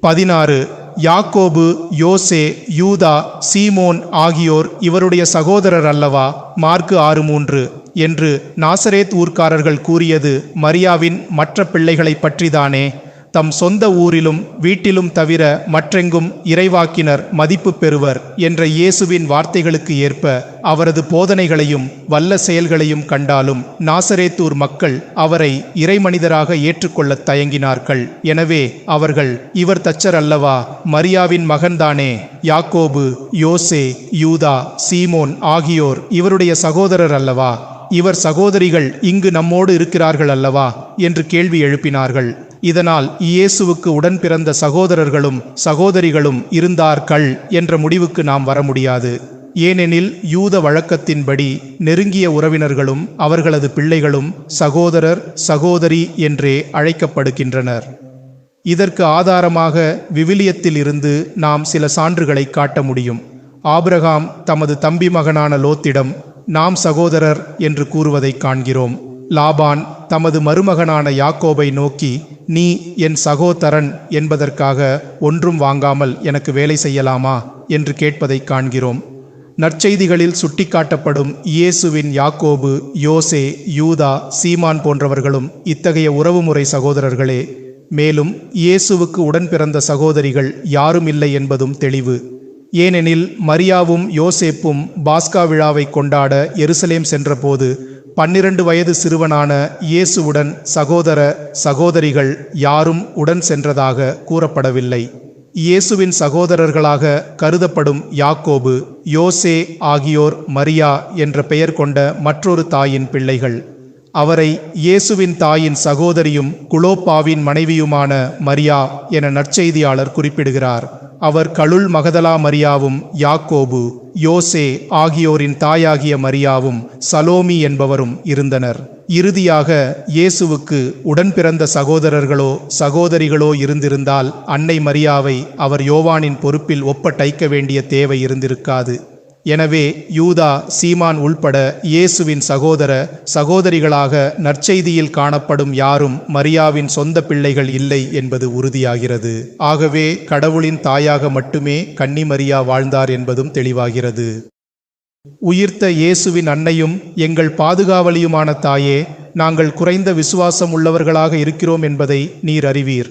பதினாறு யாக்கோபு யோசே யூதா சீமோன் ஆகியோர் இவருடைய சகோதரர் அல்லவா? மார்க்கு ஆறு மூன்று. என்று நாசரேத் ஊர்க்காரர்கள் கூறியது மரியாவின் மற்ற பிள்ளைகளைப் பற்றிதானே? தம் சொந்த ஊரிலும் வீட்டிலும் தவிர மற்றெங்கும் இறைவாக்கினர் மதிப்பு பெறுவர் என்ற இயேசுவின் வார்த்தைகளுக்கு ஏற்ப அவரது போதனைகளையும் வல்ல செயல்களையும் கண்டாலும் நாசரேத்தூர் மக்கள் அவரை இறைமனிதராக ஏற்றுக்கொள்ளத் தயங்கினார்கள். எனவே அவர்கள் இவர் தச்சர் அல்லவா? மரியாவின் மகன்தானே. யாக்கோபு யோசே யூதா சீமோன் ஆகியோர் இவருடைய சகோதரர் அல்லவா? இவர் சகோதரிகள் இங்கு நம்மோடு இருக்கிறார்கள் அல்லவா? என்று கேள்வி எழுப்பினார்கள். இதனால் இயேசுவுக்கு உடன் பிறந்த சகோதரர்களும் சகோதரிகளும் இருந்தார்கள் என்ற முடிவுக்கு நாம் வர முடியாது. ஏனெனில் யூத வழக்கத்தின்படி நெருங்கிய உறவினர்களும் அவர்களது பிள்ளைகளும் சகோதரர் சகோதரி என்றே அழைக்கப்படுகின்றனர். இதற்கு ஆதாரமாக விவிலியத்தில் இருந்து நாம் சில சான்றுகளை காட்ட முடியும். ஆபிரகாம் தமது தம்பி மகனான லோத்திடம் நாம் சகோதரர் என்று கூறுவதை காண்கிறோம். லாபான் தமது மருமகனான யாக்கோபை நோக்கி நீ என் சகோதரன் என்பதற்காக ஒன்றும் வாங்காமல் எனக்கு வேலை செய்யலாமா? என்று கேட்பதை காண்கிறோம். நற்செய்திகளில் சுட்டிக்காட்டப்படும் இயேசுவின் யாக்கோபு யோசே யூதா சீமான் போன்றவர்களும் இத்தகைய உறவுமுறை சகோதரர்களே மேலும் இயேசுவுக்கு உடன் பிறந்த சகோதரிகள் யாரும் இல்லை என்பதும் தெளிவு. ஏனெனில் மரியாவும் யோசேப்பும் பாஸ்கா விழாவை கொண்டாட எருசலேம் சென்றபோது பன்னிரண்டு வயது சிறுவனான இயேசுவுடன் சகோதர சகோதரிகள் யாரும் உடன் சென்றதாக கூறப்படவில்லை. இயேசுவின் சகோதரர்களாக கருதப்படும் யாக்கோபு யோசே ஆகியோர் மரியா என்ற பெயர் கொண்ட மற்றொரு தாயின் பிள்ளைகள். அவரை இயேசுவின் தாயின் சகோதரியும் குலோப்பாவின் மனைவியுமான மரியா என நற்செய்தியாளர் குறிப்பிடுகிறார். அவர் கழுல் மகதலா மரியாவும் யாக்கோபு யோசே ஆகியோரின் தாயாகிய மரியாவும் சலோமி என்பவரும் இருந்தனர். இறுதியாக இயேசுவுக்கு உடன் பிறந்த சகோதரர்களோ சகோதரிகளோ இருந்திருந்தால் அன்னை மரியாவை அவர் யோவானின் பொறுப்பில் ஒப்படைக்க வேண்டிய தேவை இருந்திருக்காது. எனவே யூதா சீமான் உள்பட இயேசுவின் சகோதர சகோதரிகளாக நற்செய்தியில் காணப்படும் யாரும் மரியாவின் சொந்த பிள்ளைகள் இல்லை என்பது உறுதியாகிறது. ஆகவே கடவுளின் தாயாக மட்டுமே கன்னி மரியா வாழ்ந்தார் என்பதும் தெளிவாகிறது. உயிர்த்த இயேசுவின் அன்னையும் எங்கள் பாதுகாவலியுமான தாயே நாங்கள் குறைந்த விசுவாசம் உள்ளவர்களாக இருக்கிறோம் என்பதை நீர் அறிவீர்.